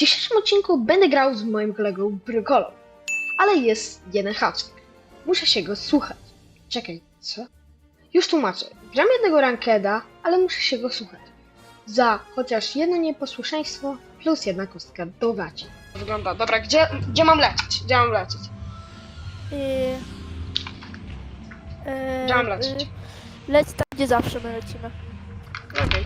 dzisiejszym odcinku będę grał z moim kolegą Brykolą. Ale jest jeden haczyk. Muszę się go słuchać. Czekaj, co? Już tłumaczę. Gram jednego rankeda, ale muszę się go słuchać. Za chociaż jedno nieposłuszeństwo plus jedna kostka do gaci. Wygląda, dobra, gdzie, gdzie mam lecieć? Gdzie mam lecieć? Yy, yy, Gdzie mam lecieć? yy, Leć tam, gdzie zawsze my lecimy. Okej.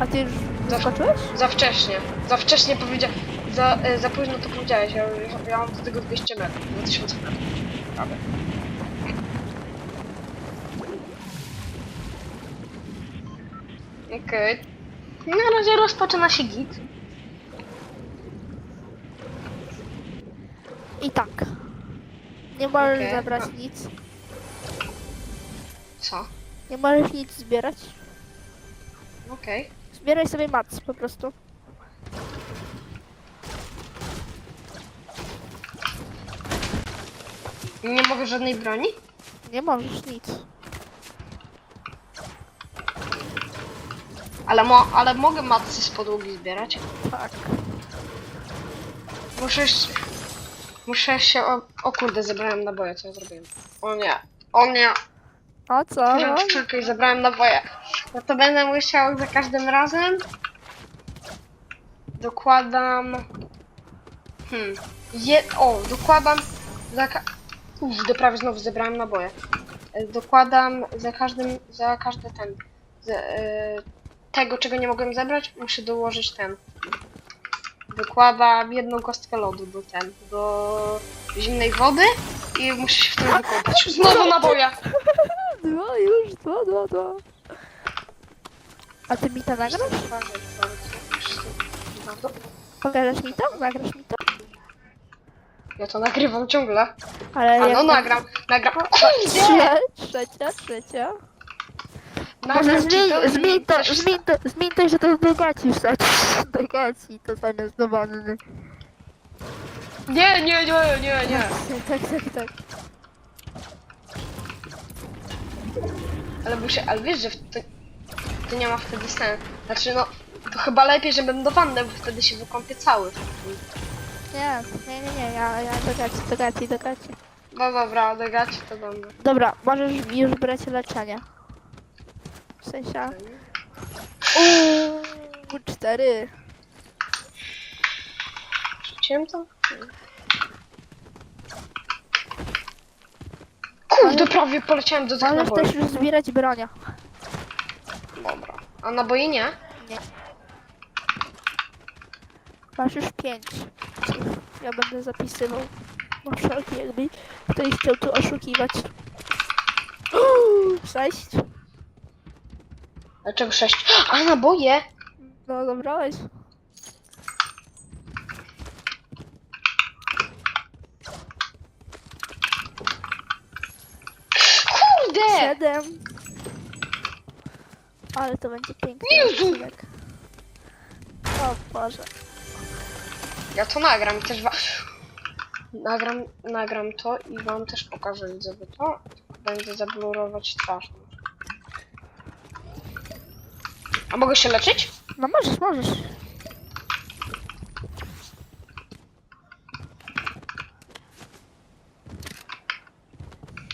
A ty już Za- zaskoczyłeś? Za wcześnie. Za wcześnie powiedział. Za, e, za późno to powiedziałeś. Ja, ja mam do tego 200 metrów. 2000 metrów. Prawie. Okej. Na razie rozpoczyna się git. I tak. Nie możesz Okej. zabrać nic. Co? Nie możesz nic zbierać. Okej. Zbieraj sobie mac po prostu. Nie mogę żadnej broni? Nie możesz nic. Ale, mo ale mogę matcy z podłogi zbierać. Tak. Muszę się... Muszę się... O, o kurde, zebrałem naboje, co ja zrobiłem? O nie. O nie. A co? Wziąłem szczurkę i zebrałem naboje. No to będę musiał za każdym razem... Dokładam... Hmm. Je... O, dokładam... Za ka... Prawie znowu zebrałem naboje. E, Dokładam za każdym... Za każdy ten... Z, e, tego, czego nie mogłem zebrać, muszę dołożyć ten. Dokładam jedną kostkę lodu do ten, do zimnej wody i muszę się w tym wykąpać. Znowu naboje! Dwa już, dwa, dwa, dwa. A ty mi to nagrasz? Pokażesz mi to? Nagrasz mi to? Ja to nagrywam ciągle. Ale A jak no nagram, nagram. Kurde! Trze- Trzecia, trzecia. Może Nagram ci zmień, to i zmień to, też- zmień to, zmień to, że to do gaci wstać. Do gaci, to zamiast do wanny. Nie, nie, nie, nie, nie. Tak, tak, tak. Ale muszę, ale wiesz, że w- to, to nie ma wtedy sensu. Znaczy no, to chyba lepiej, że będę do wanny, bo wtedy się wykąpię cały. Nie, nie, nie, nie, ja, ja do gaci, do gaci, do gaci. No dobra, dogać to będę. Dobra, możesz już brać leczenie. W sensie... Uuu, cztery. Rzuciłem to? Kurde, prawie poleciałem do tych Możesz naboi. też już zbierać bronia. A naboi nie? Masz już pięć. Ja będę zapisywał. Na wszelki jakby ktoś chciał tu oszukiwać. Uuu, Sześć. Dlaczego sześć? A naboje! No dobrałeś. Kurde! Siedem. Ale to będzie piękny Jezu! odcinek. O Boże. Ja to nagram i też wa... Nagram, nagram to i wam też pokażę widzowie to. Będę zablurować twarz. A mogę się leczyć? No możesz, możesz.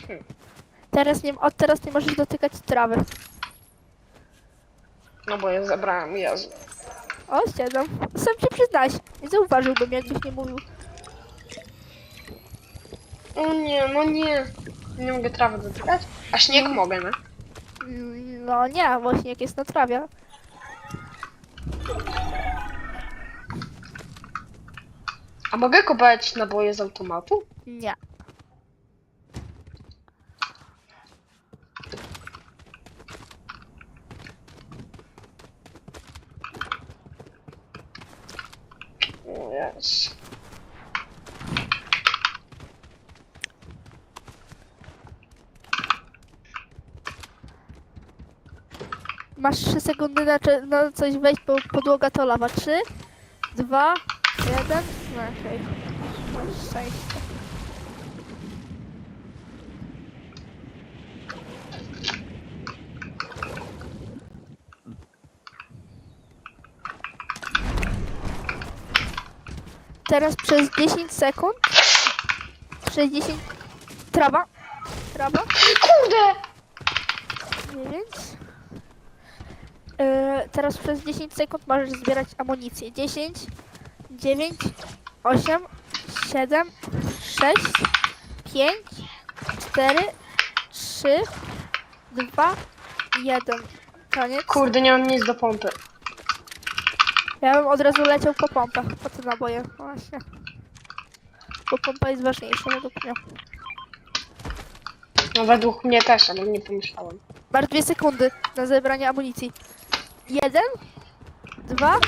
Hmm. Teraz nie, od teraz nie możesz dotykać trawy. No bo ja zabrałem, Jezu. O, siedzą. Sam się przyznać. Nie zauważyłbym, jakbyś nie mówił. O nie, no nie. Nie mogę trawy dotykać? A śnieg mogę, no. Mm, No nie, właśnie jak jest na trawie. A mogę kupować naboje z automatu? Nie. Jezu. Masz 3 sekundy na, na coś wejść, bo podłoga to lawa. 3, 2, 1. No okej. Masz szczęście. Teraz przez 10 sekund. Przez 10. Trawa. Trawa. Kurde! 9. Yy, teraz przez 10 sekund możesz zbierać amunicję. 10, 9, 8, 7, 6, 5, 4, 3, 2, 1. Koniec. Kurde, nie mam nic do pompy. Ja bym od razu leciał po pompach, po te naboje. Właśnie. Bo pompa jest ważniejsza według mnie. No według mnie też, ale nie pomyślałem. Masz dwie sekundy na zebranie amunicji. Jeden, dwa.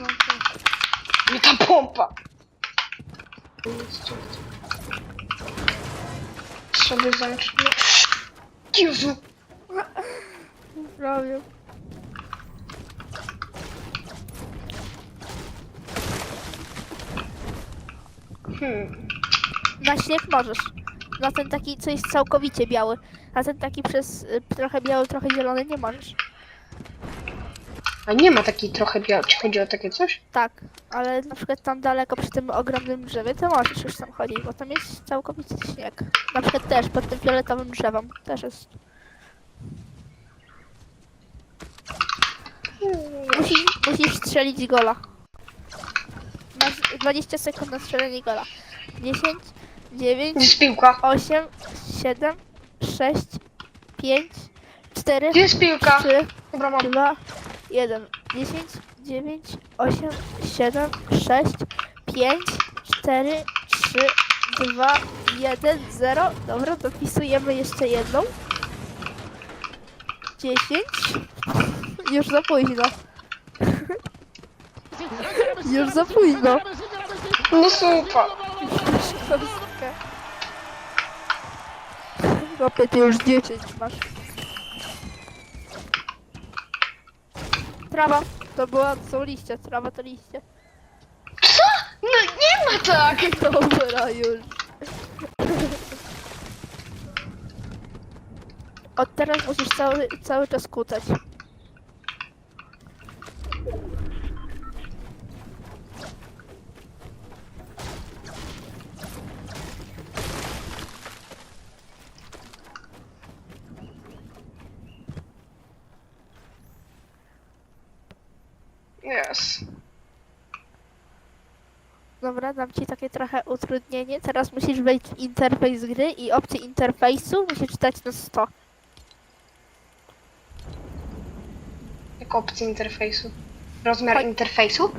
No, to- Nie ta pompa! Sobie zaczynę. Jezu! Prawie. Hmm. Na śnieg możesz. Na ten taki, co jest całkowicie biały. Na ten taki przez y, trochę biały, trochę zielony nie możesz. A nie ma takiej trochę białej. Czy chodzi o takie coś? Tak, ale na przykład tam daleko przy tym ogromnym drzewie, to możesz już tam chodzić, bo tam jest całkowicie śnieg. Na przykład też pod tym fioletowym drzewem też jest. Musisz, musisz strzelić gola. Masz 20 sekund na strzelenie gola. 10, 9, Gdzie jest piłka? 8, 7, 6, 5, 4, Gdzie jest piłka? 3, Dobra, mam. 2, 1, 10, 9, 8, 7, 6, 5, 4, 3, 2, 1, 0. Dobra, dopisujemy jeszcze jedną. 10. Już za późno. Już za późno. No super. Kostka. Chłopie, ty już 10 masz. Trawa. To była, są liście. Trawa to liście. Co? No nie ma tak! Dobra, już. Od teraz musisz cały, cały czas kutać. Yes. Dobra, dam ci takie trochę utrudnienie. Teraz musisz wejść w interfejs gry i opcję interfejsu musisz dać na 100. Jak opcja interfejsu? Rozmiar Chodź. interfejsu?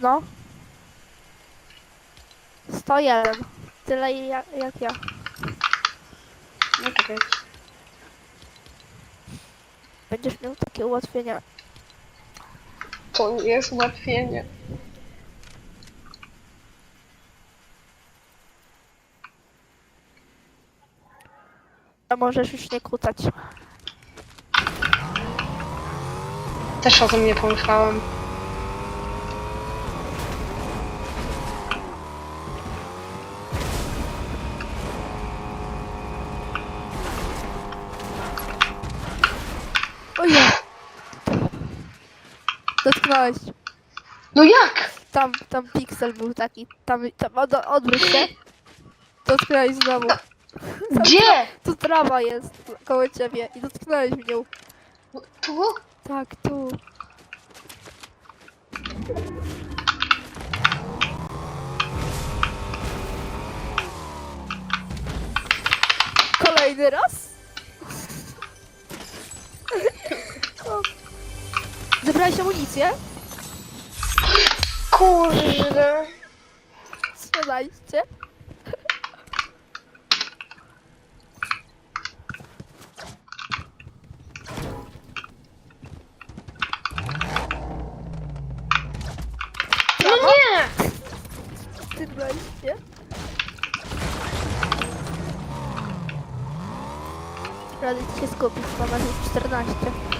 No. 101. Tyle jak, jak ja. No czekaj. Będziesz miał takie ułatwienia. To nie jest ułatwienie. A możesz już nie kutać. Też o tym nie pomyślałem. Ojej! Dotknąłeś. No jak? Tam, tam piksel był taki. Tam, tam od, odwróć się. Dotknąłeś znowu. Gdzie? Tu trawa jest koło ciebie i dotknąłeś w nią. Tu? Tak, tu. Kolejny raz? Zebrałeś amunicję? Kurde. Strzelaliście? No nie! Strzelaliście? Rady ci się skupić, bo masz już 14.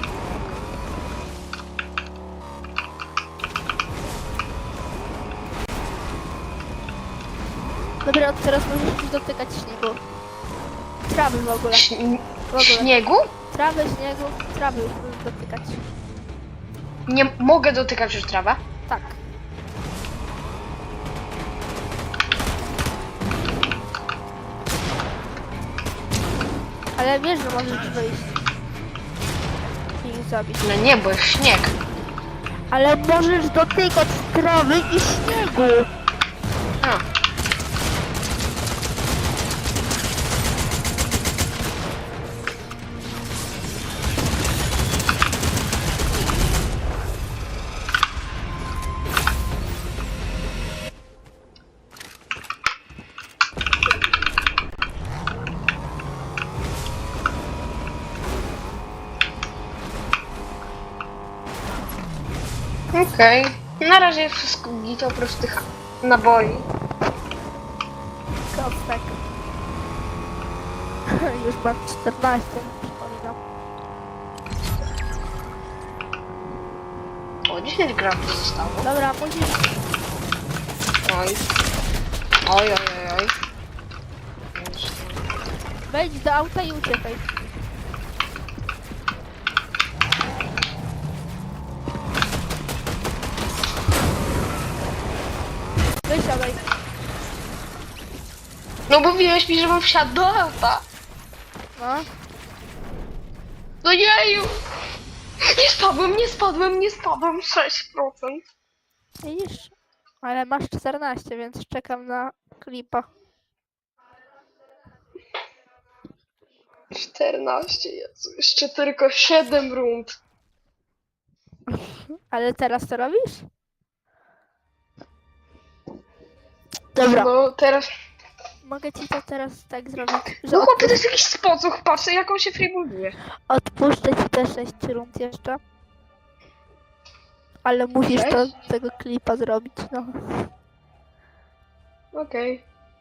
Dopiero od teraz możesz już dotykać śniegu. Trawy w ogóle. W ogóle. Śniegu? Trawy, śniegu, trawy już możesz dotykać. Nie mogę dotykać już trawa. Tak. Ale wiesz, że możesz wyjść. I ich zabić. No nie, bo jest śnieg. Ale możesz dotykać trawy i śniegu. Okej. Na razie wszystko git, oprócz tych naboi. Kostek. Już mam 14, przypominam. O, 10 gram zostało. Dobra, musisz... Oj. Oj, oj, oj, oj. Wejdź do auta i uciekaj. No mówiłeś mi, żebym wsiadł do auta. No. No jeju! Nie spadłem, nie spadłem, nie spadłem. 6%. Widzisz? Ale masz 14, więc czekam na klipa. 14, Jezu. Jeszcze tylko 7 rund. Ale teraz to robisz? Dobra, No teraz... mogę ci to teraz tak zrobić, że No od, chłopie, to jest jakiś spocuch, patrzę jak on się freebuduje. odpuszczę ci te 6 rund jeszcze. Ale musisz to, Sześć? tego klipa zrobić, no. Okej.